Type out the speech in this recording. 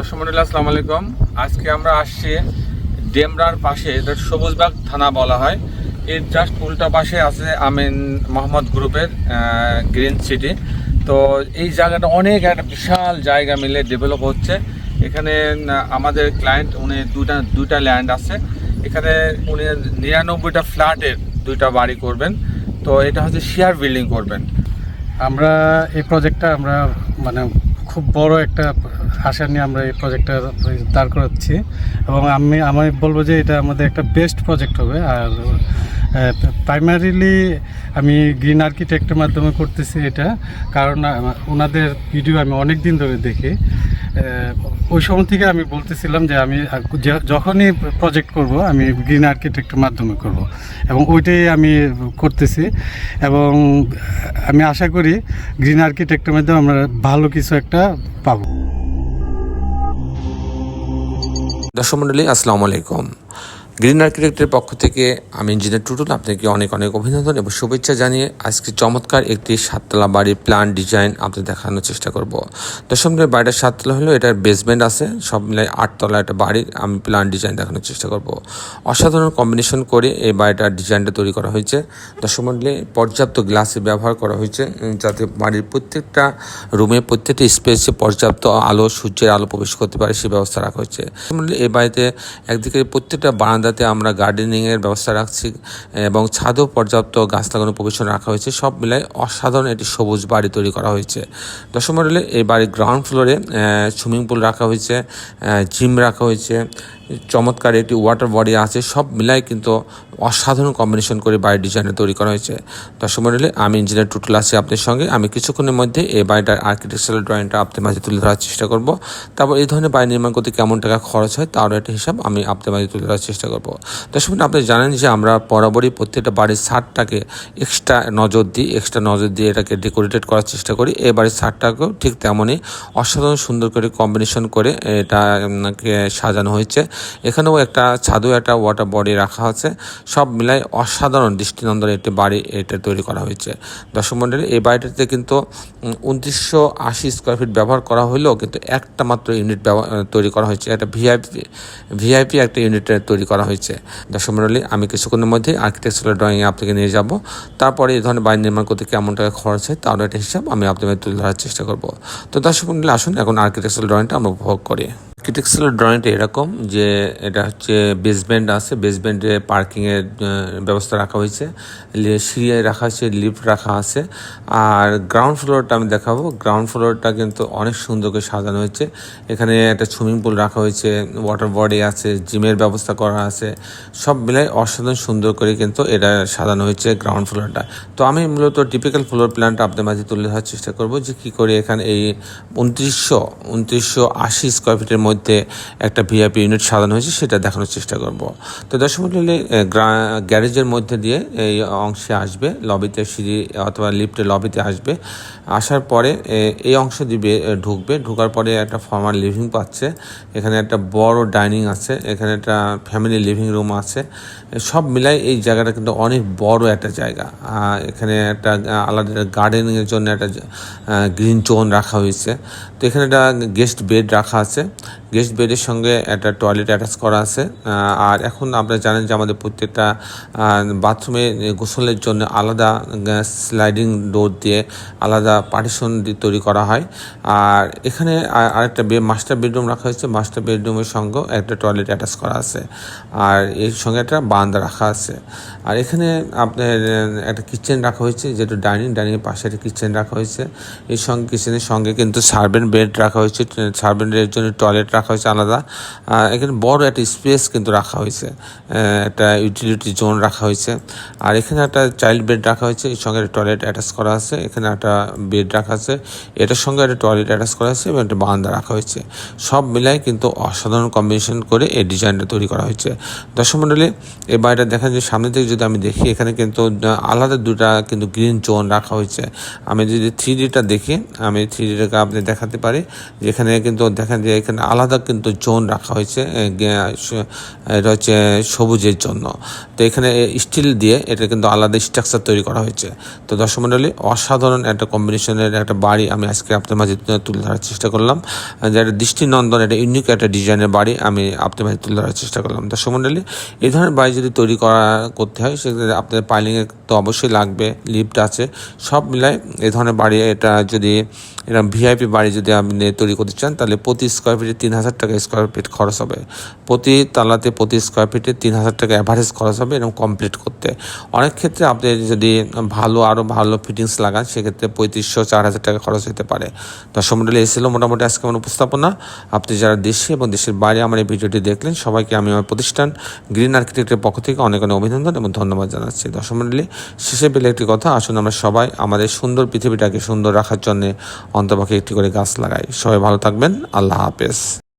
দর্শক মন্ডলী, আসসালামু আলাইকুম। আজকে আমরা আসছি ডেমরার পাশে, এটা সবুজবাগ থানা বলা হয়। এর জাস্ট উল্টা পাশে আছে আমিন মোহাম্মদ গ্রুপের গ্রিন সিটি। তো এই জায়গাটা অনেক, একটা বিশাল জায়গা মিলে ডেভেলপ হচ্ছে। এখানে আমাদের ক্লায়েন্ট উনি দুটা দুইটা ল্যান্ড আছে। এখানে উনি নিরানব্বইটা ফ্ল্যাটের দুইটা বাড়ি করবেন। তো এটা হচ্ছে শেয়ার বিল্ডিং করবেন। আমরা এই প্রজেক্টটা আমরা মানে খুব বড় একটা আশা নিয়ে আমরা এই প্রজেক্টটা দাঁড় করাচ্ছি। এবং আমি আমি বলব যে এটা আমাদের একটা বেস্ট প্রজেক্ট হবে। আর প্রাইমারিলি আমি গ্রিন আর্কিটেক্টের মাধ্যমে করতেছি এটা। কারণ ওনাদের ভিডিও আমি অনেক দিন ধরে দেখি। ওই সময় থেকে আমি বলতেছিলাম যে আমি যখনই প্রজেক্ট করব, আমি গ্রিন আর্কিটেক্টের মাধ্যমে করব। এবং ওইটাই আমি করতেছি। এবং আমি আশা করি গ্রিন আর্কিটেক্টের মাধ্যমে আমরা ভালো কিছু একটা পাবো। দর্শক মন্ডলী আসসালামু আলাইকুম। গ্রিন আর্কিটেক্টের পক্ষ থেকে আমি ইঞ্জিনিয়ার টুটুল আপনাকে অনেক অনেক অভিনন্দন এবং শুভেচ্ছা জানিয়ে আজকে চমৎকার একটি সাততলা বাড়ির প্ল্যান ডিজাইন আপনাদের দেখানোর চেষ্টা করব। দর্শক মণ্ডলী বাড়িটা সাততলা হলেও এটার বেসমেন্ট আছে, সব মিলাই আটতলা একটা বাড়ির আমি প্ল্যান ডিজাইন দেখানোর চেষ্টা করব। অসাধারণ কম্বিনেশন করে এই বাড়িটার ডিজাইনটা তৈরি করা হয়েছে। দর্শক মণ্ডলী পর্যাপ্ত গ্লাসে ব্যবহার করা হয়েছে যাতে বাড়ির প্রত্যেকটা রুমে প্রত্যেকটা স্পেসে পর্যাপ্ত আলো, সূর্যের আলো প্রবেশ করতে পারে, সে ব্যবস্থা রাখা হয়েছে। এই বাড়িতে একদিকে প্রত্যেকটা বারান্দাতে আমরা গার্ডেনিংয়ের ব্যবস্থা রাখছি, এবং ছাদও পর্যাপ্ত গাছ লাগানোর প্রবেশন রাখা হয়েছে। সব মিলায় অসাধারণ একটি সবুজ বাড়ি তৈরি করা হয়েছে। দশম মডেলে এই বাড়ির গ্রাউন্ড ফ্লোরে সুইমিং পুল রাখা হয়েছে জিম রাখা হয়েছে চমৎকার একটি ওয়াটার বডি আছে সব মিলাই কিন্তু অসাধারণ কম্বিনেশন করে বাড়ির ডিজাইনে তৈরি করা হয়েছে। দর্শক মডেলে আমি ইঞ্জিনিয়ার টুটুল আছি আপনার সঙ্গে। আমি কিছুক্ষণের মধ্যে এই বাড়িটার আর্কিটেকচারাল ড্রয়িংটা আপনার মাঝে তুলে ধরার চেষ্টা করব। তারপর এই ধরনের বাড়ি নির্মাণ করতে কেমন টাকা খরচ হয় তারও একটা হিসাব আমি আপনার মাঝে তুলে ধরার চেষ্টা করব। দর্শক আপনি জানেন যে আমরা বরাবরই প্রত্যেকটা বাড়ির ছাদটাকে এক্সট্রা নজর দিই এক্সট্রা নজর দিয়ে এটাকে ডেকোরেটেড করার চেষ্টা করি। এই বাড়ির ছাদটাকেও ঠিক তেমনই অসাধারণ সুন্দর করে কম্বিনেশন করে এটা উম, সাজানো হয়েছে। এখানেও একটা ছাদু একটা ওয়াটার বডি রাখা আছে। সব মিলাই অসাধারণ দৃষ্টিনন্দন একটি বাড়ি এটা তৈরি করা হয়েছে। দর্শক মন্ডলী, এই বাড়িটাতে কিন্তু উনত্রিশশো আশি স্কোয়ার ফিট ব্যবহার করা হলেও কিন্তু একটা মাত্র ইউনিট তৈরি করা হয়েছে। একটা ভিআইপি ভিআইপি একটা ইউনিট তৈরি করা হয়েছে। দর্শক মন্ডলী, আমি কিছুক্ষণের মধ্যে আর্কিটেকচারাল ড্রয়িংয়ে আপনাকে নিয়ে যাব। তারপরে এই ধরনের বাড়ি নির্মাণ করতে কেমন টাকা খরচ হয় তারও একটা হিসাব আমি আপনাদের তুলে ধরার চেষ্টা করব। তো দর্শক মন্ডলী, আসুন এখন আর্কিটেকচারাল ড্রয়িংটা আমরা উপভোগ করি। আর্কিটেকচারাল ড্রয়িংটা এরকম যে এটা হচ্ছে বেসমেন্ট আছে বেসমেন্টে পার্কিংয়ের ব্যবস্থা রাখা হয়েছে। সিঁড়ি রাখা আছে লিফট রাখা আছে। আর গ্রাউন্ড ফ্লোরটা আমি দেখাবো। গ্রাউন্ড ফ্লোরটা কিন্তু অনেক সুন্দর করে সাজানো হয়েছে। এখানে একটা সুইমিং পুল রাখা হয়েছে ওয়াটার বডি আছে জিমের ব্যবস্থা করা আছে। সব মিলাই অসাধারণ সুন্দর করে কিন্তু এটা সাজানো হয়েছে গ্রাউন্ড ফ্লোরটা তো আমি মূলত টিপিক্যাল ফ্লোর প্ল্যানটা আপনাদের মাঝে তুলে ধরার চেষ্টা করব যে কী করে এখানে এই উনত্রিশশো উনত্রিশশো আশি স্কোয়ার ফিটের মধ্যে একটা ভিআইপি ইউনিট সাজানো হয়েছে, সেটা দেখানোর চেষ্টা করব। তো দর্শক মন্ডলী গ্যারেজের মধ্যে দিয়ে এই অংশে আসবে, লবিতে সিঁড়ি অথবা লিফটে লবিতে আসবে। আসার পরে এই অংশ দিবে ঢুকবে। ঢোকার পরে একটা ফর্মাল লিভিং পাচ্ছে। এখানে একটা বড় ডাইনিং আছে, এখানে একটা ফ্যামিলি লিভিং রুম আছে। সব মিলাই এই জায়গাটা কিন্তু অনেক বড় একটা জায়গা। এখানে একটা আলাদা গার্ডেনিংয়ের জন্য একটা গ্রিন জোন রাখা হয়েছে। তো এখানে একটা গেস্ট বেড রাখা আছে। গেস্ট বেডের সঙ্গে একটা টয়লেট অ্যাটাচ করা আছে। আর এখন আপনারা জানেন যে আমাদের প্রত্যেকটা বাথরুমে গোসলের জন্য আলাদা স্লাইডিং ডোর দিয়ে আলাদা পার্টিশন তৈরি করা হয়। আর এখানে আরেকটা মাস্টার বেডরুম রাখা হয়েছে। মাস্টার বেডরুমের সঙ্গে একটা টয়লেট অ্যাটাচ করা আছে। আর এর সঙ্গে একটা বান্ধ রাখা আছে। আর এখানে আপনার একটা কিচেন রাখা হয়েছে, যেটা ডাইনিং ডাইনিংয়ের পাশে একটা কিচেন রাখা হয়েছে। এর সঙ্গে কিচেনের সঙ্গে কিন্তু সার্ভেন্ট বেড রাখা হয়েছে। সার্ভেন্টের জন্য টয়লেট রাখা হয়েছে আলাদা। আর এখানে বড় একটা স্পেস কিন্তু রাখা হয়েছে। একটা ইউটিলিটি জোন রাখা হয়েছে। আর এখানে একটা চাইল্ড বেড রাখা হয়েছে, এর সঙ্গে একটা টয়লেট অ্যাটাচ করা আছে। এখানে একটা বেড রাখা আছে, এটার সঙ্গে একটা টয়লেট অ্যাটাচ করা আছে এবং একটা বারান্দা রাখা হয়েছে। সব মিলাই কিন্তু অসাধারণ কম্বিনেশন করে এই ডিজাইনটা তৈরি করা হয়েছে। দর্শক মণ্ডলী এই বাড়িটা দেখেন যে সামনে থেকে যদি আমি দেখি, এখানে কিন্তু আলাদা দুটা কিন্তু গ্রিন জোন রাখা হয়েছে। আমি যদি থ্রি ডিটা দেখি, আমি থ্রি ডিটাকে আপনি দেখাতে পারি। যেখানে কিন্তু দেখেন যে এখানে আলাদা আলাদা কিন্তু জোন রাখা হয়েছে এটা হচ্ছে সবুজের জন্য। তো এখানে স্টিল দিয়ে এটা কিন্তু আলাদা স্ট্রাকচার তৈরি করা হয়েছে। তো দর্শক মণ্ডলী অসাধারণ একটা কম্বিনেশনের একটা বাড়ি আমি আজকে আপনার মাঝে তুলে- ধরার চেষ্টা করলাম। যেটা দৃষ্টিনন্দন, একটা ইউনিক একটা ডিজাইনের বাড়ি আমি আপনার মাঝে তুলে ধরার চেষ্টা করলাম। দর্শক মণ্ডলী এই ধরনের বাড়ি যদি তৈরি করা, করতে হয়, সেক্ষেত্রে আপনাদের পাইলিংয়ে তো অবশ্যই লাগবে লিফট আছে। সব মিলায় এই ধরনের বাড়ি, এটা যদি, এরকম ভিআইপি বাড়ি যদি আপনি তৈরি করতে চান, তাহলে প্রতি স্কোয়ার ফিটে তিন হাজার টাকা স্কোয়ার ফিট খরচ হবে। প্রতি তালাতে প্রতি স্কোয়ার ফিটে তিন হাজার টাকা অ্যাভারেজ খরচ হবে এরকম কমপ্লিট করতে। অনেক ক্ষেত্রে আপনি যদি ভালো আরও ভালো ফিটিংস লাগান, সেক্ষেত্রে পঁয়ত্রিশশো চার হাজার টাকা খরচ হতে পারে। দর্শক মন্ডলী এসেছিল মোটামুটি আজকে আমার উপস্থাপনা। আপনি যারা দেশে এবং দেশের বাইরে আমার এই ভিডিওটি দেখলেন, সবাইকে আমি আমার প্রতিষ্ঠান গ্রিন আর্কিটেক্টের পক্ষ থেকে অনেক অনেক অভিনন্দন এবং ধন্যবাদ জানাচ্ছি। দর্শক মন্ডলী, শেষে পেলে একটি কথা, আসুন আমরা সবাই আমাদের সুন্দর পৃথিবীটাকে সুন্দর রাখার জন্য অন্তপক্ষে একটি করে গাছ লাগাই। সবাই ভালো থাকবেন, আল্লাহ হাফেজ।